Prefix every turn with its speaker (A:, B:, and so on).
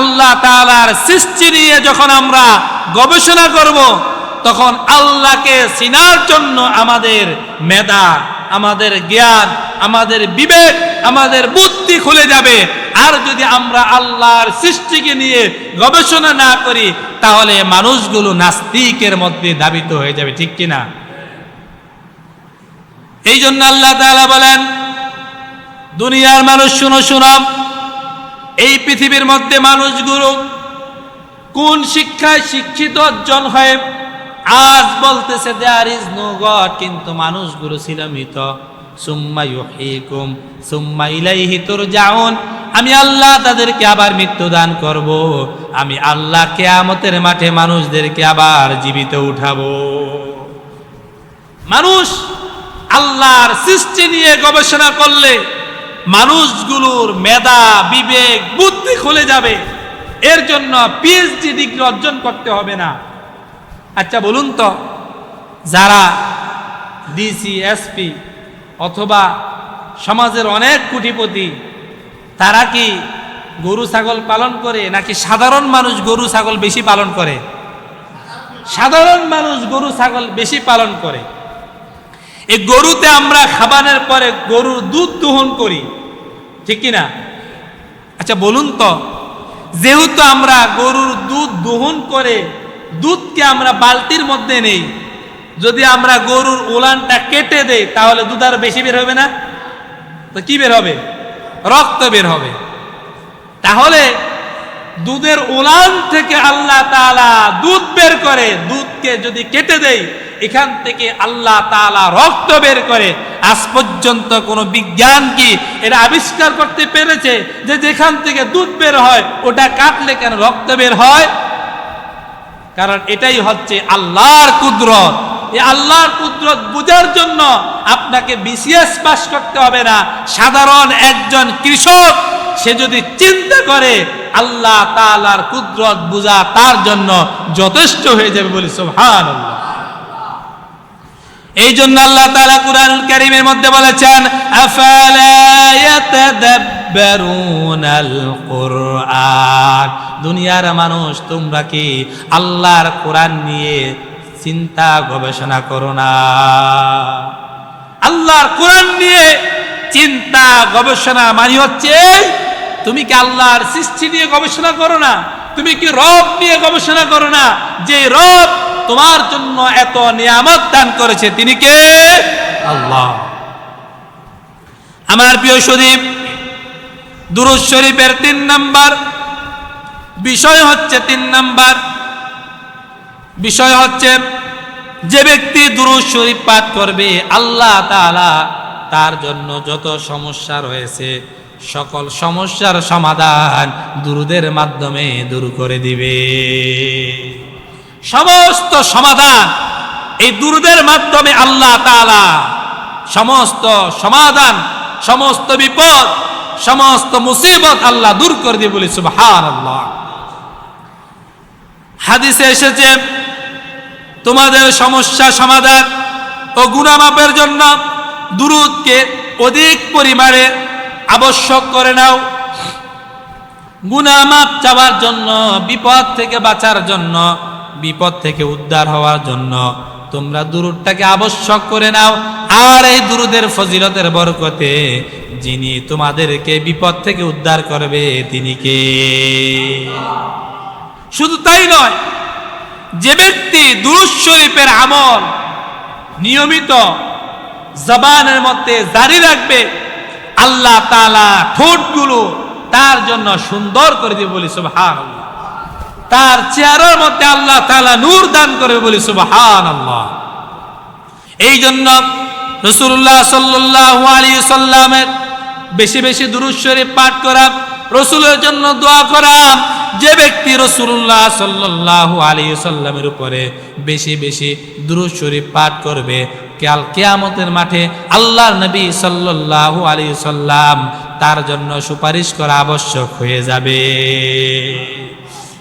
A: আল্লাহ তাআলার সৃষ্টি নিয়ে যখন আমরা গবেষণা করব, তখন আল্লাহকে চিনার জন্য আমাদের মেধা, আমাদের জ্ঞান, আমাদের বিবেক, আমাদের বুদ্ধি খুলে যাবে। আর যদি আমরা আল্লাহর সৃষ্টিকে নিয়ে গবেষণা না করি, তাহলে মানুষগুলো নাস্তিকের মধ্যে দাবিত হয়ে যাবে, ঠিক কিনা? এই জন্য আল্লাহ বলেন, দুনিয়ার মানুষ শুনো, শুনাম। এই পৃথিবীর মধ্যে মানুষগুলো কোন শিক্ষায় শিক্ষিত অর্জন হয়ে? আজ বলতেছে দেয়ার ইজ নো গড কিন্তু মানুষগুলো ছিল মৃত আমি আল্লাহ তাদেরকে আবার মৃত্যু দান করব। আমি আল্লাহ কেয়ামতের মাঠে মানুষদেরকে আবার জীবিত উঠাবো। মানুষ আল্লাহর সৃষ্টি নিয়ে গবেষণা করলে মানুষগুলোর মেধা, বিবেক, বুদ্ধি খুলে যাবে। এর জন্য পিএইচডি ডিগ্রি অর্জন করতে হবে না। আচ্ছা বলুন তো, যারা ডিসি এসপি অথবা সমাজের অনেক কুটিপতি, তারা কি গরু, ছাগল পালন করে, নাকি সাধারণ মানুষ গরু, ছাগল বেশি পালন করে? সাধারণ মানুষ গরু, ছাগল বেশি পালন করে। এই গরুতে আমরা খাবারের পরে গরুর দুধ দোহন করি। ঠিক কি না আচ্ছা বলুন তো, যেহেতু আমরা গরুর দুধ দহন করে দুধকে আমরা বালতির মধ্যে নেই, যদি আমরা গরুর উলানটা কেটে দেই, তাহলে দুধ আরও বেশি বের হবে না? তো কি বের হবে? রক্ত বের হবে। তাহলে দুধের উলান থেকে আল্লাহ তালা দুধ বের করে, দুধকে যদি কেটে দেয় এখান থেকে আল্লাহ তালা রক্ত বের করে। আজ পর্যন্ত কোনো বিজ্ঞান কি এটা আবিষ্কার করতে পেরেছে যে যেখান থেকে দুধ বের হয়, ওটা কাটলে কেন রক্ত বের হয়? কারণ এটাই হচ্ছে আল্লাহর কুদরত। এই আল্লাহর কুদরত বোঝার জন্য আপনাকে বিসিএস পাস করতে হবে না। সাধারণ একজন কৃষক সে যদি চিন্তা করে, আল্লাহ তাআলার কুদরত বুঝা তার জন্য যথেষ্ট হয়ে যাবে বলে সুবহানাল্লাহ। এই জন্য আল্লাহ তাআলা কুরআন কারীমের মধ্যে বলেছেন দুনিয়ার মানুষ, তোমরা কি আল্লাহর কোরআন নিয়ে চিন্তা গবেষণা করো না? আল্লাহর কোরআন নিয়ে চিন্তা গবেষণা মানে হচ্ছে তুমি কি আল্লাহর সৃষ্টি নিয়ে গবেষণা করো না? তুমি কি রব নিয়ে গবেষণা করো না? যে রব তোমার জন্য এত নিয়ামত দান করেছে, তিনি কে? আল্লাহ। আমার প্রিয় শরীফ দুরুজ শরীফের তিন নাম্বার, বিষয় হচ্ছে তিন নাম্বার। বিষয় হচ্ছে, যে ব্যক্তি দুরুজ শরীফ পাঠ করবে, আল্লাহ তাআলা তার জন্য যত সমস্যা রয়েছে সকল সমস্যার সমাধান দুরুদের মাধ্যমে দূর করে দিবে। সমস্ত সমাধান এই দুরুদের মাধ্যমে আল্লাহ তাআলা সমস্ত সমাধান, সমস্ত বিপদ, সমস্ত মুসিবত আল্লাহ দূর করে দিয়ে বলি সুবহানাল্লাহ। হাদিসে এসেছে, তোমাদের সমস্যা সমাধান ও গুণামাপের জন্য দুরুদকে অধিক পরিমাণে আবশ্যক করে নাও। গুণামাপ চাওয়ার জন্য, বিপদ থেকে বাঁচার জন্য, বিপদ থেকে উদ্ধার হওয়ার জন্য তোমরা দুরুদটাকে আবশ্যক করে নাও। আর এই দুরুদের ফজিলতের বরকতে যিনি তোমাদেরকে বিপদ থেকে উদ্ধার করবে, তিনি কে? শুধু তাই নয়, যে ব্যক্তি দুরুদ শরীফের আমল নিয়মিত জবানের মধ্যে জারি রাখবে আল্লাহ তাআলা ঠোঁটগুলো তার জন্য সুন্দর করে দিয়ে বলি, সুবহানাল্লাহ। তার চেহারার মধ্যে আল্লাহ তালা নূর দান করবে বলি, সুবহানাল্লাহ। এই জন্য রসুল্লাহ সাল্লাল্লাহু আলাইহি সাল্লামের বেশি বেশি দুরূদ শরীফ পাঠ করা, রসুলের জন্য দোয়া করা, যে ব্যক্তি রসুল্লাহ সাল্লাল্লাহু আলাইহি সাল্লামের উপরে বেশি বেশি দুরূদ শরীফ পাঠ করবে কাল কেয়ামতের মাঠে আল্লাহর নবী সাল্লাল্লাহু আলাইহি সাল্লাম তার জন্য সুপারিশ করা আবশ্যক হয়ে যাবে।